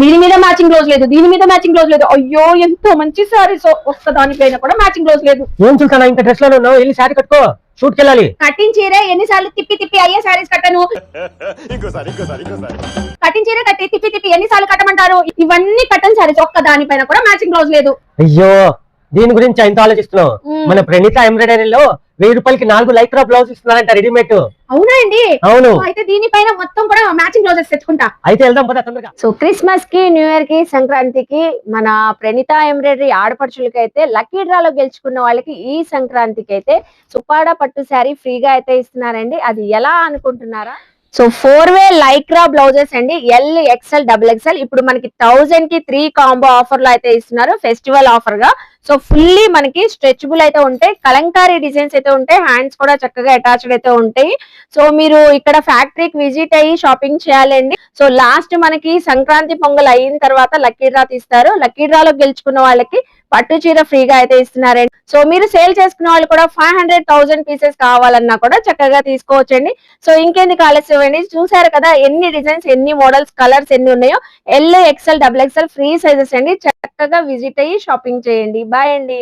దీని మీద matching blouse లేదు దీని మీద మ్యాచింగ్ బ్లౌజ్ లేదు. అయ్యో ఎంతో మంచి సారీస్ ఒక్క దానిపైన కూడా మ్యాచింగ్ బ్లౌజ్ లేదు. ఏం చూస్తానా ఇంకా డ్రెస్లోనే ఉన్నావు? వెళ్ళి శారీ కట్టుకో షూట్కి వెళ్ళాలి. కటింగ్ చీర ఎన్నిసార్లు తిప్పి తిప్పి అయ్యే సారీస్ కట్టను. ఇంకోసారి ఇంకోసారి ఇంకోసారి కటింగ్ చీర కట్టి తిప్పి తిప్పి ఎన్నిసార్లు కట్టమంటారు? ఇవన్నీ కట్టన్ సారీస్ ఒక్క దానిపైన కూడా మ్యాచింగ్ బ్లౌజ్ లేదు. అయ్యో దీని గురించి ఇంత ఆలోచిస్తున్నావు. మన ప్రణీత ఎంబ్రాయిడరీలో వెయ్యి రూపాయలకి నాలుగు లైక్రా బ్లౌజ్ ఇస్తున్నారంట రెడీమేడ్. అవునా అండి? అవును. అయితే దీనిపైన మొత్తం కూడా మ్యాచింగ్ బ్లౌజెస్ తెచ్చుకుంటా. అయితే వెళ్దాం పద తొందరగా. సో క్రిస్మస్కి న్యూ ఇయర్కి సంక్రాంతికి మన ప్రణీత ఎంబ్రాయిడరీ ఆడపడుచులకి అయితే లక్కీ డ్రాలో గెలుచుకున్న వాళ్ళకి ఈ సంక్రాంతికి అయితే సుపాడ పట్టు శారీ ఫ్రీగా అయితే ఇస్తున్నారండి. అది ఎలా అనుకుంటున్నారా? So four way lycra blouses అండి. ఎల్ ఎక్స్ఎల్ డబుల్ ఎక్స్ఎల్ ఇప్పుడు మనకి థౌజండ్కి త్రీ కాంబో ఆఫర్లో అయితే ఇస్తున్నారు ఫెస్టివల్ ఆఫర్గా. సో ఫుల్లీ మనకి స్ట్రెచబుల్ అయితే ఉంటాయి కలంకారీ డిజైన్స్ అయితే ఉంటాయి హ్యాండ్స్ కూడా చక్కగా అటాచ్డ్ అయితే ఉంటాయి. సో మీరు ఇక్కడ ఫ్యాక్టరీకి విజిట్ అయ్యి షాపింగ్ చేయాలండి. సో లాస్ట్ మనకి సంక్రాంతి పొంగల్ అయిన తర్వాత లక్కీ డ్రా తీస్తారు. లక్కీ డ్రాలో గెలుచుకున్న వాళ్ళకి పట్టు చీర ఫ్రీగా అయితే ఇస్తున్నారండి. సో మీరు సేల్ చేసుకున్న వాళ్ళు కూడా ఫైవ్ హండ్రెడ్ థౌసండ్ పీసెస్ కావాలన్నా కూడా చక్కగా తీసుకోవచ్చండి. సో ఇంకెందుకు ఆలస్యం అండి? చూసారు కదా ఎన్ని డిజైన్స్ ఎన్ని మోడల్స్ కలర్స్ ఎన్ని ఉన్నాయో. L XL double XL free sizes అండి. చక్కగా విజిట్ అయ్యి షాపింగ్ చేయండి. బాయ్ అండి.